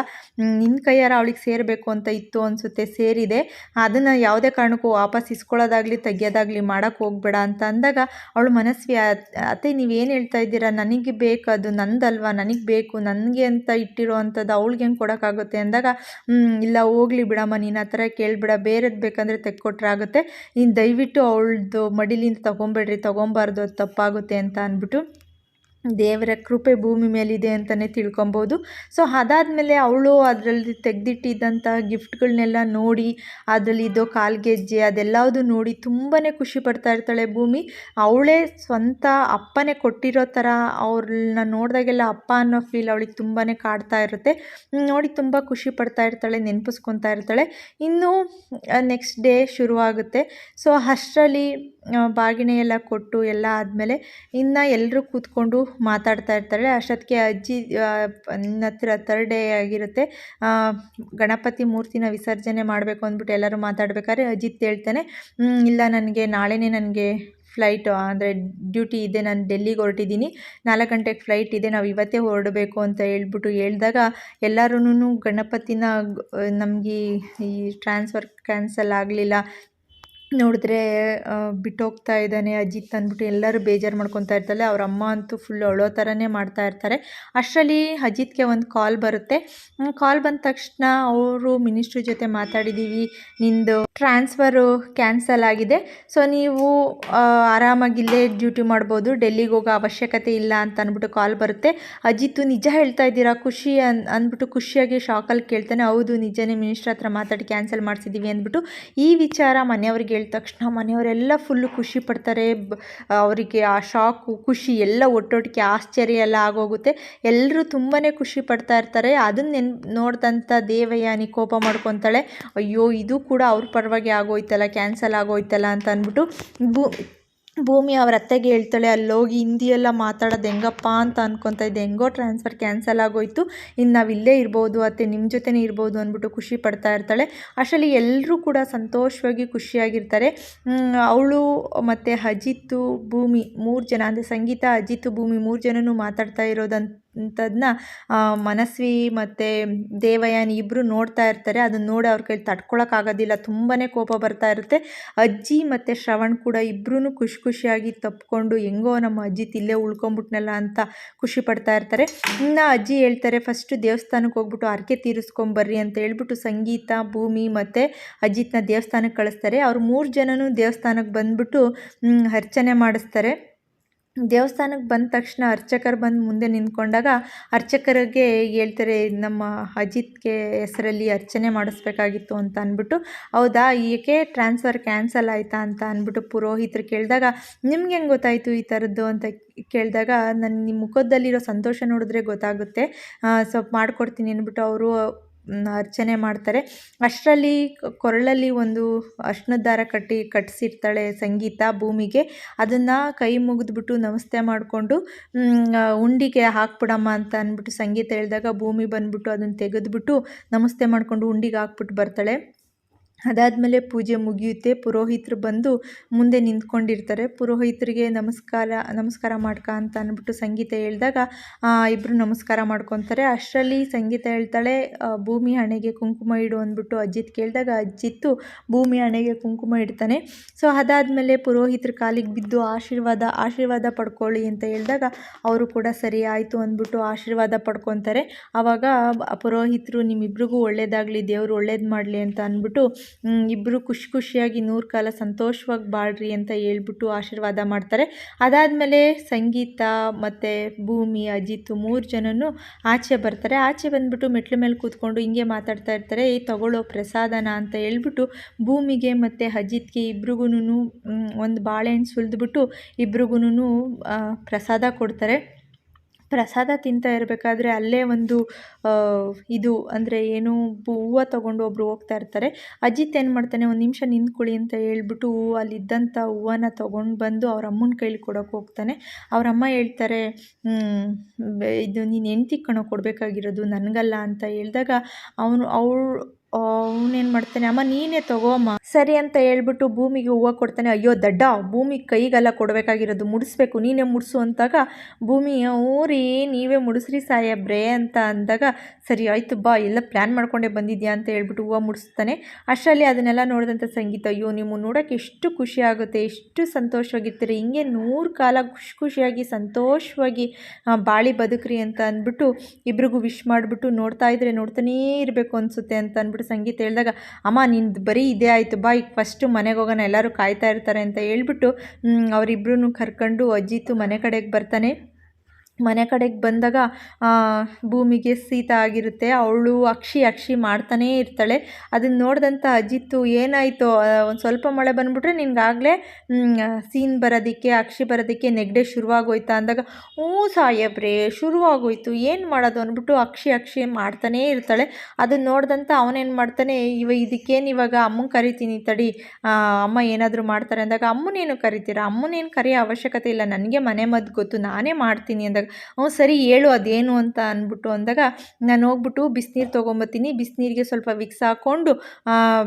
ನಿನ್ನ ಕೈಯಾರ ಅವಳಿಗೆ ಸೇರಬೇಕು ಅಂತ ಇತ್ತು ಅನಿಸುತ್ತೆ, ಸೇರಿದೆ. ಅದನ್ನು ಯಾವುದೇ ಕಾರಣಕ್ಕೂ ವಾಪಸ್ ಇಸ್ಕೊಳ್ಳೋದಾಗಲಿ ತೆಗಿಯೋದಾಗಲಿ ಮಾಡೋಕ್ಕೆ ಹೋಗ್ಬೇಡ ಅಂತ ಅಂದಾಗ, ಅವಳು ಮನಸ್ವಿ ಅತ್ತೆ, ನೀವೇನು ಹೇಳ್ತಾ ಇದ್ದೀರಾ? ನನಗೆ ಬೇಕು, ಅದು ನಂದಲ್ವಾ? ನನಗೆ ಬೇಕು, ನನಗೆ ಅಂತ ಇಟ್ಟಿರೋ ಅಂಥದ್ದು ಅವ್ಳಿಗೆ ಹೆಂಗೆ ಕೊಡೋಕ್ಕಾಗುತ್ತೆ ಅಂದಾಗ ಇಲ್ಲ, ಹೋಗ್ಲಿ ಬಿಡಮ್ಮ, ನೀನು ಆ ಥರ ಕೇಳಿಬಿಡ, ಬೇರೆದು ಬೇಕಂದರೆ ತೆಕ್ಕೊಟ್ರೆ ಆಗುತ್ತೆ. ನೀನು ದಯವಿಟ್ಟು ಅವಳದು ಮಡಿಲಿಂದ ತೊಗೊಂಬೇಡ್ರಿ, ತೊಗೊಬಾರ್ದು, ಅದು ತಪ್ಪಾಗುತ್ತೆ ಅಂತ ಅಂದ್ಬಿಟ್ಟು ದೇವರ ಕೃಪೆ ಭೂಮಿ ಮೇಲಿದೆ ಅಂತಲೇ ತಿಳ್ಕೊಬೋದು. ಸೊ ಅದಾದಮೇಲೆ ಅವಳು ಅದರಲ್ಲಿ ತೆಗೆದಿಟ್ಟಿದ್ದಂಥ ಗಿಫ್ಟ್ಗಳನ್ನೆಲ್ಲ ನೋಡಿ ಅದರಲ್ಲಿದ್ದೋ ಕಾಲ್ಗೆಜ್ಜೆ ಅದೆಲ್ಲದು ನೋಡಿ ತುಂಬಾ ಖುಷಿ ಪಡ್ತಾ ಇರ್ತಾಳೆ ಭೂಮಿ. ಅವಳೇ ಸ್ವಂತ ಅಪ್ಪನೇ ಕೊಟ್ಟಿರೋ ಥರ ಅವ್ರನ್ನ ನೋಡಿದಾಗೆಲ್ಲ ಅಪ್ಪ ಅನ್ನೋ ಫೀಲ್ ಅವಳಿಗೆ ತುಂಬಾ ಕಾಡ್ತಾ ಇರುತ್ತೆ. ನೋಡಿ ತುಂಬ ಖುಷಿ ಪಡ್ತಾ ಇರ್ತಾಳೆ, ನೆನಪಿಸ್ಕೊತಾ ಇರ್ತಾಳೆ. ಇನ್ನೂ ನೆಕ್ಸ್ಟ್ ಡೇ ಶುರುವಾಗುತ್ತೆ. ಸೊ ಅಷ್ಟರಲ್ಲಿ ಬಾಗಿಣೆ ಎಲ್ಲ ಕೊಟ್ಟು ಎಲ್ಲ ಆದಮೇಲೆ ಇನ್ನು ಎಲ್ಲರೂ ಕೂತ್ಕೊಂಡು ಮಾತಾಡ್ತಾ ಇರ್ತಾಳೆ ಅಷ್ಟೊತ್ತಿಗೆ ಅಜ್ಜಿ ಹತ್ರ ಥರ್ಡ್ ಡೇ ಆಗಿರುತ್ತೆ. ಗಣಪತಿ ಮೂರ್ತಿನ ವಿಸರ್ಜನೆ ಮಾಡಬೇಕು ಅಂದ್ಬಿಟ್ಟು ಎಲ್ಲರೂ ಮಾತಾಡ್ಬೇಕಾದ್ರೆ ಅಜಿತ್ ಹೇಳ್ತಾನೆ ಇಲ್ಲ ನನಗೆ, ನಾಳೆನೇ ನನಗೆ ಫ್ಲೈಟ್ ಅಂದರೆ ಡ್ಯೂಟಿ ಇದೆ. ನಾನು ಡೆಲ್ಲಿಗೆ ಹೊರಟಿದ್ದೀನಿ. ನಾಲ್ಕು ಗಂಟೆಗೆ ಫ್ಲೈಟ್ ಇದೆ. ನಾವು ಇವತ್ತೇ ಹೊರಡಬೇಕು ಅಂತ ಹೇಳ್ಬಿಟ್ಟು ಹೇಳಿದಾಗ ಎಲ್ಲರೂ ಗಣಪತಿನ, ನಮಗೆ ಈ ಟ್ರಾನ್ಸ್ಫರ್ ಕ್ಯಾನ್ಸಲ್ ಆಗಲಿಲ್ಲ. ನೋಡಿದ್ರೆ ಬಿಟ್ಟೋಗ್ತಾ ಇದ್ದಾನೆ ಅಜಿತ್ ಅಂದ್ಬಿಟ್ಟು ಎಲ್ಲರೂ ಬೇಜಾರು ಮಾಡ್ಕೊತಾ ಇರ್ತಾರೆ. ಅವ್ರ ಅಮ್ಮ ಅಂತೂ ಫುಲ್ ಅಳೋ ಥರನೇ ಮಾಡ್ತಾ ಇರ್ತಾರೆ. ಅಷ್ಟರಲ್ಲಿ ಅಜಿತ್ಗೆ ಒಂದು ಕಾಲ್ ಬರುತ್ತೆ. ಕಾಲ್ ಬಂದ ತಕ್ಷಣ ಅವರು ಮಿನಿಸ್ಟ್ರ್ ಜೊತೆ ಮಾತಾಡಿದ್ದೀವಿ ನಿಂದು ಟ್ರಾನ್ಸ್ಫರು ಕ್ಯಾನ್ಸಲ್ ಆಗಿದೆ. ಸೊ ನೀವು ಆರಾಮಾಗಿ ಇಲ್ಲೇ ಡ್ಯೂಟಿ ಮಾಡ್ಬೋದು. ಡೆಲ್ಲಿಗೆ ಹೋಗೋ ಅವಶ್ಯಕತೆ ಇಲ್ಲ ಅಂತ ಅಂದ್ಬಿಟ್ಟು ಕಾಲ್ ಬರುತ್ತೆ. ಅಜಿತ್ತು ನಿಜ ಹೇಳ್ತಾ ಇದ್ದೀರಾ? ಖುಷಿ ಅನ್, ಅಂದ್ಬಿಟ್ಟು ಖುಷಿಯಾಗಿ ಶಾಕಲ್ಲಿ ಕೇಳ್ತಾನೆ. ಹೌದು, ನಿಜನೇ ಮಿನಿಸ್ಟ್ರ್ ಹತ್ರ ಮಾತಾಡಿ ಕ್ಯಾನ್ಸಲ್ ಮಾಡಿಸಿದ್ದೀವಿ ಅಂದ್ಬಿಟ್ಟು ಈ ವಿಚಾರ ಮನೆಯವ್ರಿಗೆ ಹೇಳಿದ ತಕ್ಷಣ ಮನೆಯವರೆಲ್ಲ ಫುಲ್ಲು ಖುಷಿ ಪಡ್ತಾರೆ. ಅವರಿಗೆ ಆ ಶಾಕು ಖುಷಿ ಎಲ್ಲ ಒಟ್ಟೊಟ್ಟಿಗೆ ಆಶ್ಚರ್ಯ ಎಲ್ಲ ಆಗೋಗುತ್ತೆ. ಎಲ್ಲರೂ ತುಂಬಾ ಖುಷಿ ಪಡ್ತಾ ಇರ್ತಾರೆ. ಅದನ್ನ ನೆನ್ ನೋಡಿದಂಥ ದೇವಯಾನಿ ಕೋಪ ಮಾಡ್ಕೊತಾಳೆ. ಅಯ್ಯೋ, ಇದು ಕೂಡ ಅವ್ರ ಪರವಾಗಿ ಆಗೋಯ್ತಲ್ಲ ಕ್ಯಾನ್ಸಲ್ ಆಗೋಯ್ತಲ್ಲ ಅಂತ ಅಂದ್ಬಿಟ್ಟು ಬೂ ಭೂಮಿ ಅವ್ರ ಅತ್ತೆಗೆ ಹೇಳ್ತಾಳೆ, ಅಲ್ಲೋಗಿ ಹಿಂದಿಯೆಲ್ಲ ಮಾತಾಡೋದು ಹೆಂಗಪ್ಪ ಅಂತ ಅನ್ಕೊತಾ ಇದ್ದೆ. ಹೆಂಗೋ ಟ್ರಾನ್ಸ್ಫರ್ ಕ್ಯಾನ್ಸಲ್ ಆಗೋಯಿತು. ಇನ್ನು ನಾವು ಇಲ್ಲೇ ಇರ್ಬೋದು, ಅತ್ತೆ ನಿಮ್ಮ ಜೊತೆನೇ ಇರ್ಬೋದು ಅಂದ್ಬಿಟ್ಟು ಖುಷಿ ಪಡ್ತಾ ಇರ್ತಾಳೆ. ಅಷ್ಟರಲ್ಲಿ ಎಲ್ಲರೂ ಕೂಡ ಸಂತೋಷವಾಗಿ ಖುಷಿಯಾಗಿರ್ತಾರೆ. ಅವಳು ಮತ್ತು ಅಜಿತ್ ಭೂಮಿ ಮೂರು ಜನ, ಅಂದರೆ ಸಂಗೀತ ಅಜಿತ್ ಭೂಮಿ ಮೂರು ಜನನೂ ಮಾತಾಡ್ತಾ ಇರೋದಂತ ಅಂಥದ್ದನ್ನ ಮನಸ್ವಿ ಮತ್ತು ದೇವಯಾನಿ ಇಬ್ಬರು ನೋಡ್ತಾ ಇರ್ತಾರೆ. ಅದನ್ನ ನೋಡಿ ಅವ್ರ ಕೈಲಿ ತಡ್ಕೊಳಕ್ಕಾಗೋದಿಲ್ಲ ತುಂಬಾ ಕೋಪ ಬರ್ತಾ ಇರುತ್ತೆ. ಅಜ್ಜಿ ಮತ್ತು ಶ್ರವಣ್ ಕೂಡ ಇಬ್ಬರೂ ಖುಷಿ ಖುಷಿಯಾಗಿ ತಪ್ಪಿಕೊಂಡು ಹೆಂಗೋ ನಮ್ಮ ಅಜ್ಜಿ ತಿಲ್ಲೇ ಉಳ್ಕೊಂಬಿಟ್ನಲ್ಲ ಅಂತ ಖುಷಿ ಪಡ್ತಾ ಇರ್ತಾರೆ. ಇನ್ನು ಅಜ್ಜಿ ಹೇಳ್ತಾರೆ, ಫಸ್ಟು ದೇವಸ್ಥಾನಕ್ಕೆ ಹೋಗ್ಬಿಟ್ಟು ಅರ್ಕೆ ತೀರಿಸ್ಕೊಂಬರ್ರಿ ಅಂತ ಹೇಳ್ಬಿಟ್ಟು ಸಂಗೀತ, ಭೂಮಿ ಮತ್ತು ಅಜಿತ್ನ ದೇವಸ್ಥಾನಕ್ಕೆ ಕಳಿಸ್ತಾರೆ. ಅವ್ರು ಮೂರು ಜನನೂ ದೇವಸ್ಥಾನಕ್ಕೆ ಬಂದ್ಬಿಟ್ಟು ಅರ್ಚನೆ ಮಾಡಿಸ್ತಾರೆ. ದೇವಸ್ಥಾನಕ್ಕೆ ಬಂದ ತಕ್ಷಣ ಅರ್ಚಕರು ಬಂದು ಮುಂದೆ ನಿಂತ್ಕೊಂಡಾಗ ಅರ್ಚಕರಿಗೆ ಹೇಳ್ತಾರೆ, ನಮ್ಮ ಅಜಿತ್ಗೆ ಹೆಸರಲ್ಲಿ ಅರ್ಚನೆ ಮಾಡಿಸ್ಬೇಕಾಗಿತ್ತು ಅಂತ ಅಂದ್ಬಿಟ್ಟು, ಹೌದಾ ಏಕೆ ಟ್ರಾನ್ಸ್ಫರ್ ಕ್ಯಾನ್ಸಲ್ ಆಯಿತಾ ಅಂತ ಅಂದ್ಬಿಟ್ಟು ಪುರೋಹಿತರು ಕೇಳಿದಾಗ, ನಿಮ್ಗೆ ಹೆಂಗೆ ಗೊತ್ತಾಯಿತು ಈ ಥರದ್ದು? ಅಂತ ಕೇಳಿದಾಗ ನನ್ನ ನಿಮ್ಮ ಮುಖದಲ್ಲಿರೋ ಸಂತೋಷ ನೋಡಿದ್ರೆ ಗೊತ್ತಾಗುತ್ತೆ. ಸ್ವಲ್ಪ ಮಾಡಿಕೊಡ್ತೀನಿ ಅಂದ್ಬಿಟ್ಟು ಅವರು ಅರ್ಚನೆ ಮಾಡ್ತಾರೆ. ಅಷ್ಟರಲ್ಲಿ ಕೊರಳಲ್ಲಿ ಒಂದು ಅರ್ಶಿನದ ದಾರ ಕಟ್ಟಿ ಕಟ್ಟಿಸಿರ್ತಾಳೆ ಸಂಗೀತ ಭೂಮಿಗೆ. ಅದನ್ನು ಕೈ ಮುಗಿದ್ಬಿಟ್ಟು ನಮಸ್ತೆ ಮಾಡಿಕೊಂಡು ಉಂಡಿಗೆ ಹಾಕ್ಬಿಡಮ್ಮ ಅಂತ ಅಂದ್ಬಿಟ್ಟು ಸಂಗೀತ ಹೇಳಿದಾಗ ಭೂಮಿ ಬಂದ್ಬಿಟ್ಟು ಅದನ್ನು ತೆಗೆದ್ಬಿಟ್ಟು ನಮಸ್ತೆ ಮಾಡಿಕೊಂಡು ಉಂಡಿಗೆ ಹಾಕ್ಬಿಟ್ಟು ಬರ್ತಾಳೆ. ಅದಾದಮೇಲೆ ಪೂಜೆ ಮುಗಿಯುತ್ತೆ. ಪುರೋಹಿತರು ಬಂದು ಮುಂದೆ ನಿಂತ್ಕೊಂಡಿರ್ತಾರೆ. ಪುರೋಹಿತರಿಗೆ ನಮಸ್ಕಾರ ನಮಸ್ಕಾರ ಮಾಡ್ಕ ಅಂತ ಅಂದ್ಬಿಟ್ಟು ಸಂಗೀತ ಹೇಳಿದಾಗ ಇಬ್ಬರು ನಮಸ್ಕಾರ ಮಾಡ್ಕೊತಾರೆ. ಅಷ್ಟರಲ್ಲಿ ಸಂಗೀತ ಹೇಳ್ತಾಳೆ ಭೂಮಿ ಹಣೆಗೆ ಕುಂಕುಮ ಇಡು ಅಂದ್ಬಿಟ್ಟು ಅಜ್ಜಿತ್ ಕೇಳಿದಾಗ ಅಜ್ಜಿತ್ತು ಭೂಮಿ ಹಣೆಗೆ ಕುಂಕುಮ ಇಡ್ತಾನೆ. ಸೊ, ಅದಾದಮೇಲೆ ಪುರೋಹಿತರು ಕಾಲಿಗೆ ಬಿದ್ದು ಆಶೀರ್ವಾದ ಆಶೀರ್ವಾದ ಪಡ್ಕೊಳ್ಳಿ ಅಂತ ಹೇಳಿದಾಗ ಅವರು ಕೂಡ ಸರಿ ಆಯಿತು ಅಂದ್ಬಿಟ್ಟು ಆಶೀರ್ವಾದ ಪಡ್ಕೊತಾರೆ. ಆವಾಗ ಪುರೋಹಿತರು ನಿಮ್ಮಿಬ್ರಿಗೂ ಒಳ್ಳೇದಾಗಲಿ, ದೇವರು ಒಳ್ಳೇದು ಮಾಡಲಿ ಅಂತ ಅಂದ್ಬಿಟ್ಟು ಇಬ್ಬರು ಖುಷಿ ಖುಷಿಯಾಗಿ ನೂರು ಕಾಲ ಸಂತೋಷವಾಗಿ ಬಾಳ್ರಿ ಅಂತ ಹೇಳ್ಬಿಟ್ಟು ಆಶೀರ್ವಾದ ಮಾಡ್ತಾರೆ. ಅದಾದಮೇಲೆ ಸಂಗೀತ ಮತ್ತು ಭೂಮಿ, ಅಜಿತ್ ಮೂರು ಜನನು ಆಚೆ ಬರ್ತಾರೆ. ಆಚೆ ಬಂದುಬಿಟ್ಟು ಮೆಟ್ಲು ಮೇಲೆ ಕೂತ್ಕೊಂಡು ಹಿಂಗೆ ಮಾತಾಡ್ತಾ ಇರ್ತಾರೆ. ಈ ತಗೊಳ್ಳೋ ಪ್ರಸಾದನ ಅಂತ ಹೇಳ್ಬಿಟ್ಟು ಭೂಮಿಗೆ ಮತ್ತು ಅಜಿತ್ಗೆ ಇಬ್ರಿಗೂ ಒಂದು ಬಾಳೆಹಣ್ಣು ಸುಲಿದ್ಬಿಟ್ಟು ಇಬ್ರಿಗೂ ಪ್ರಸಾದ ಕೊಡ್ತಾರೆ. ಪ್ರಸಾದ ತಿಂತಾ ಇರಬೇಕಾದ್ರೆ ಅಲ್ಲೇ ಒಂದು ಇದು ಅಂದರೆ ಏನು ಹೂವು ತೊಗೊಂಡು ಒಬ್ಬರು ಹೋಗ್ತಾ ಇರ್ತಾರೆ. ಅಜಿತ್ ಏನು ಮಾಡ್ತಾನೆ, ಒಂದು ನಿಮಿಷ ನಿಂತ್ಕೊಳ್ಳಿ ಅಂತ ಹೇಳ್ಬಿಟ್ಟು ಅಲ್ಲಿದ್ದಂಥ ಹೂವನ್ನ ತೊಗೊಂಡು ಬಂದು ಅವ್ರ ಅಮ್ಮನ ಕೈಲಿ ಕೊಡೋಕೆ ಹೋಗ್ತಾನೆ. ಅವ್ರ ಅಮ್ಮ ಹೇಳ್ತಾರೆ ಇದು ನೀನು ಹೆಂಡ್ತಿ ಕಣೋ, ಕೊಡಬೇಕಾಗಿರೋದು ನನಗಲ್ಲ ಅಂತ ಹೇಳಿದಾಗ ಅವನು, ಅವಳು ಅವನೇನು ಮಾಡ್ತಾನೆ? ಅಮ್ಮ, ನೀನೇ ತಗೋ ಅಮ್ಮ. ಸರಿ ಅಂತ ಹೇಳ್ಬಿಟ್ಟು ಭೂಮಿಗೆ ಹೂವು ಕೊಡ್ತಾನೆ. ಅಯ್ಯೋ, ದಡ್ಡ, ಭೂಮಿ ಕೈಗೆಲ್ಲ ಕೊಡಬೇಕಾಗಿರೋದು ಮುಡಿಸ್ಬೇಕು. ನೀನೇ ಮುಡಿಸು ಅಂತಾಗ ಭೂಮಿ ಊರಿ ನೀವೇ ಮುಡಿಸ್ರಿ ಸಾಯಬ್ರೆ ಅಂತ ಅಂದಾಗ, ಸರಿ, ಆಯಿತು, ಬಾ, ಎಲ್ಲ ಪ್ಲ್ಯಾನ್ ಮಾಡ್ಕೊಂಡೇ ಬಂದಿದ್ಯಾ ಅಂತ ಹೇಳ್ಬಿಟ್ಟು ಹೂವು ಮುಡಿಸ್ತಾನೆ. ಅಷ್ಟರಲ್ಲಿ ಅದನ್ನೆಲ್ಲ ನೋಡಿದಂಥ ಸಂಗೀತ, ಅಯ್ಯೋ ನಿಮ್ಮ ನೋಡೋಕ್ಕೆ ಎಷ್ಟು ಖುಷಿ ಆಗುತ್ತೆ, ಎಷ್ಟು ಸಂತೋಷವಾಗಿರ್ತೀರಿ. ಹಿಂಗೆ ನೂರು ಕಾಲ ಖುಷಿ ಖುಷಿಯಾಗಿ, ಸಂತೋಷವಾಗಿ ಬಾಳಿ ಬದುಕ್ರಿ ಅಂತ ಅಂದ್ಬಿಟ್ಟು ಇಬ್ರಿಗೂ ವಿಶ್ ಮಾಡಿಬಿಟ್ಟು ನೋಡ್ತಾ ಇದ್ರೆ ನೋಡ್ತಾನೇ ಇರಬೇಕು ಅನಿಸುತ್ತೆ ಅಂತ ಅಂದ್ಬಿಟ್ಟು ಸಂಗೀತ ಹೇಳಿದಾಗ, ಅಮ್ಮ, ನಿಂದು ಬರೀ ಇದೇ ಆಯಿತು, ಬಾ ಈಗ ಫಸ್ಟು ಮನೆಗೆ ಹೋಗೋಣ, ಎಲ್ಲರೂ ಕಾಯ್ತಾ ಇರ್ತಾರೆ ಅಂತ ಹೇಳ್ಬಿಟ್ಟು ಅವರಿಬ್ರು ಕರ್ಕೊಂಡು ಅಜ್ಜಿತು ಮನೆ ಕಡೆಗೆ ಬರ್ತಾನೆ. ಮನೆ ಕಡೆಗೆ ಬಂದಾಗ ಭೂಮಿಗೆ ಶೀತ ಆಗಿರುತ್ತೆ. ಅವಳು ಅಕ್ಷಿ ಅಕ್ಷಿ ಮಾಡ್ತಾನೇ ಇರ್ತಾಳೆ. ಅದನ್ನು ನೋಡಿದಂಥ ಅಜಿತ್ತು, ಏನಾಯಿತು ಒಂದು ಸ್ವಲ್ಪ ಮಳೆ ಬಂದುಬಿಟ್ರೆ ನಿನಗಾಗಲೇ ಸೀನ್ ಬರೋದಕ್ಕೆ, ಅಕ್ಷಿ ಬರೋದಕ್ಕೆ ನೆಗಡೆ ಶುರುವಾಗೋಯ್ತಾ ಅಂದಾಗ, ಹ್ಞೂ ಸಾಯಬ್ರೆ, ಶುರುವಾಗೋಯ್ತು. ಏನು ಮಾಡೋದು ಅಂದ್ಬಿಟ್ಟು ಅಕ್ಷಿ ಅಕ್ಷಿ ಮಾಡ್ತಾನೇ ಇರ್ತಾಳೆ. ಅದನ್ನ ನೋಡಿದಂಥ ಅವನೇನು ಮಾಡ್ತಾನೆ, ಇವ ಇದಕ್ಕೇನು ಇವಾಗ ಅಮ್ಮನ ಕರಿತೀನಿ ತಡಿ. ಅಮ್ಮ ಏನಾದರೂ ಮಾಡ್ತಾರೆ ಅಂದಾಗ, ಅಮ್ಮನೇನು ಕರಿತೀರಾ? ಅಮ್ಮನೇನು ಕರೆಯೋ ಅವಶ್ಯಕತೆ ಇಲ್ಲ. ನನಗೆ ಮನೆ ಮದ್ದು ಗೊತ್ತು. ನಾನೇ ಮಾಡ್ತೀನಿ ಅಂದಾಗ ಹ್ಞೂ, ಸರಿ ಹೇಳು ಅದೇನು ಅಂತ ಅಂದ್ಬಿಟ್ಟು ಅಂದಾಗ, ನಾನು ಹೋಗ್ಬಿಟ್ಟು ಬಿಸಿನೀರು ತೊಗೊಂಬತ್ತೀನಿ. ಬಿಸಿನೀರಿಗೆ ಸ್ವಲ್ಪ ವಿಕ್ಸ್ ಹಾಕ್ಕೊಂಡು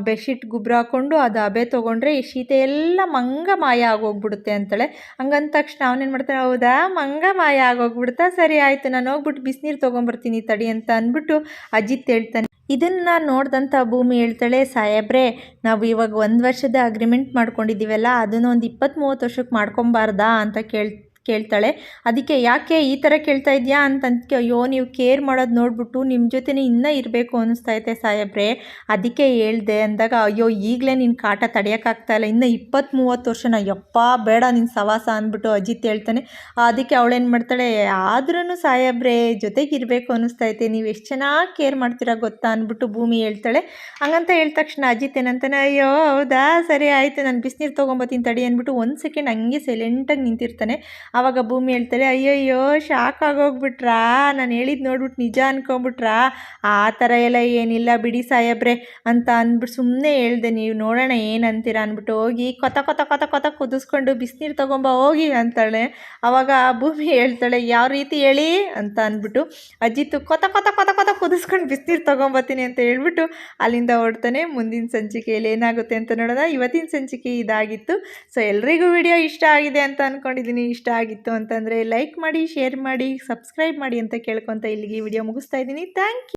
ಬೆಡ್ಶೀಟ್ ಗುಬ್ರ ಹಾಕ್ಕೊಂಡು ಅದು ಅಬೆ ತೊಗೊಂಡ್ರೆ ಈ ಶೀತೆ ಎಲ್ಲ ಮಂಗ ಮಾಯ ಆಗೋಗ್ಬಿಡುತ್ತೆ ಅಂತಾಳೆ. ಹಂಗಂದ ತಕ್ಷಣ ಅವನೇನು ಮಾಡ್ತಾನೆ, ಹೌದಾ? ಮಂಗ ಮಾಯ ಆಗೋಗ್ಬಿಡ್ತಾ? ಸರಿ ಆಯಿತು, ನಾನು ಹೋಗ್ಬಿಟ್ಟು ಬಿಸಿನೀರು ತೊಗೊಂಬರ್ತೀನಿ ತಡಿ ಅಂತ ಅಂದ್ಬಿಟ್ಟು ಅಜಿತ್ ಹೇಳ್ತಾನೆ. ಇದನ್ನು ನೋಡಿದಂಥ ಭೂಮಿ ಹೇಳ್ತಾಳೆ, ಸಾಹೇಬ್ರೆ, ನಾವು ಇವಾಗ ಒಂದು ವರ್ಷದ ಅಗ್ರಿಮೆಂಟ್ ಮಾಡ್ಕೊಂಡಿದ್ದೀವಲ್ಲ ಅದನ್ನು ಒಂದು ಇಪ್ಪತ್ತು ಮೂವತ್ತು ವರ್ಷಕ್ಕೆ ಮಾಡ್ಕೊಬಾರ್ದಾ? ಅಂತ ಕೇಳ್ ಕೇಳ್ತಾಳೆ. ಅದಕ್ಕೆ ಯಾಕೆ ಈ ಥರ ಕೇಳ್ತಾ ಇದೆಯಾ ಅಂತಂದ್ಕೆ, ಅಯ್ಯೋ, ನೀವು ಕೇರ್ ಮಾಡೋದು ನೋಡ್ಬಿಟ್ಟು ನಿಮ್ಮ ಜೊತೆನೇ ಇನ್ನೂ ಇರಬೇಕು ಅನ್ನಿಸ್ತೈತೆ ಸಾಹೇಬ್ರೆ. ಅದಕ್ಕೆ ಹೇಳ್ದೆ ಅಂದಾಗ, ಅಯ್ಯೋ, ಈಗಲೇ ನಿನ್ನ ಕಾಟ ತಡೆಯೋಕ್ಕಾಗ್ತಾ ಇಲ್ಲ. ಇನ್ನೂ ಇಪ್ಪತ್ತು ಮೂವತ್ತು ವರ್ಷನ ಯಪ್ಪ, ಬೇಡ ನಿನ್ನ ಸವಾಸ ಅಂದ್ಬಿಟ್ಟು ಅಜಿತ್ ಹೇಳ್ತಾನೆ. ಅದಕ್ಕೆ ಅವಳೇನು ಮಾಡ್ತಾಳೆ ಆದ್ರೂ ಸಾಹೇಬ್ರೆ, ಜೊತೆಗೆ ಇರಬೇಕು ಅನ್ನಿಸ್ತೈತೆ ನೀವು ಎಷ್ಟು ಚೆನ್ನಾಗಿ ಕೇರ್ ಮಾಡ್ತೀರಾ ಗೊತ್ತಾ? ಅಂದ್ಬಿಟ್ಟು ಭೂಮಿ ಹೇಳ್ತಾಳೆ. ಹಂಗಂತ ಹೇಳಿದ ತಕ್ಷಣ ಅಜಿತ್ ಏನಂತಾನೆ, ಅಯ್ಯೋ, ಹೌದಾ? ಸರಿ, ಆಯಿತು. ನಾನು ಬಿಸಿನೀರು ತೊಗೊಂಬತ್ತೀನಿ ತಡಿ ಅಂದ್ಬಿಟ್ಟು ಒಂದು ಸೆಕೆಂಡ್ ಹಂಗೆ ಸೈಲೆಂಟಾಗಿ ನಿಂತಿರ್ತಾನೆ. ಆವಾಗ ಭೂಮಿ ಹೇಳ್ತಾಳೆ ಅಯ್ಯಯ್ಯೋ ಶಾಕ್ ಆಗೋಗ್ಬಿಟ್ರಾ? ನಾನು ಹೇಳಿದ್ದು ನೋಡ್ಬಿಟ್ಟು ನಿಜ ಅನ್ಕೊಂಬಿಟ್ರಾ? ಆ ಥರ ಎಲ್ಲ ಏನಿಲ್ಲ ಬಿಡಿ ಸಾಯಬ್ರೆ ಅಂತ ಅಂದ್ಬಿಟ್ಟು ಸುಮ್ಮನೆ ಹೇಳ್ದೆ, ನೀವು ನೋಡೋಣ ಏನು ಅಂತೀರಾ ಅಂದ್ಬಿಟ್ಟು ಹೋಗಿ ಕೊತ ಕೊತ ಕೊತ ಕೊತ ಕುದಿಸ್ಕೊಂಡು ಬಿಸಿನೀರು ತೊಗೊಂಬ ಹೋಗಿ ಅಂತಾಳೆ. ಆವಾಗ ಭೂಮಿ ಹೇಳ್ತಾಳೆ, ಯಾವ ರೀತಿ ಹೇಳಿ? ಅಂತ ಅಂದ್ಬಿಟ್ಟು ಅಜ್ಜಿತ್ತು ಕೊತ ಕೊತ ಕೊತ ಕೊತ ಕುದಿಸ್ಕೊಂಡು ಬಿಸಿನೀರು ತೊಗೊಂಬತ್ತೀನಿ ಅಂತ ಹೇಳ್ಬಿಟ್ಟು ಅಲ್ಲಿಂದ ಹೊರಡ್ತಾನೆ. ಮುಂದಿನ ಸಂಚಿಕೆಯಲ್ಲಿ ಏನಾಗುತ್ತೆ ಅಂತ ನೋಡೋಣ. ಇವತ್ತಿನ ಸಂಚಿಕೆ ಇದಾಗಿತ್ತು. ಸೊ, ಎಲ್ರಿಗೂ ವಿಡಿಯೋ ಇಷ್ಟ ಆಗಿದೆ ಅಂತ ಅಂದ್ಕೊಂಡಿದ್ದೀನಿ ಇಷ್ಟ ಆಗಿತ್ತು ಅಂತಂದರೆ ಲೈಕ್ ಮಾಡಿ ಶೇರ್ ಮಾಡಿ ಸಬ್ಸ್ಕ್ರೈಬ್ ಮಾಡಿ ಅಂತ ಕೇಳ್ಕೊತ ಇಲ್ಲಿಗೆ ವಿಡಿಯೋ ಮುಗಿಸ್ತಾ ಇದ್ದೀನಿ. Thank you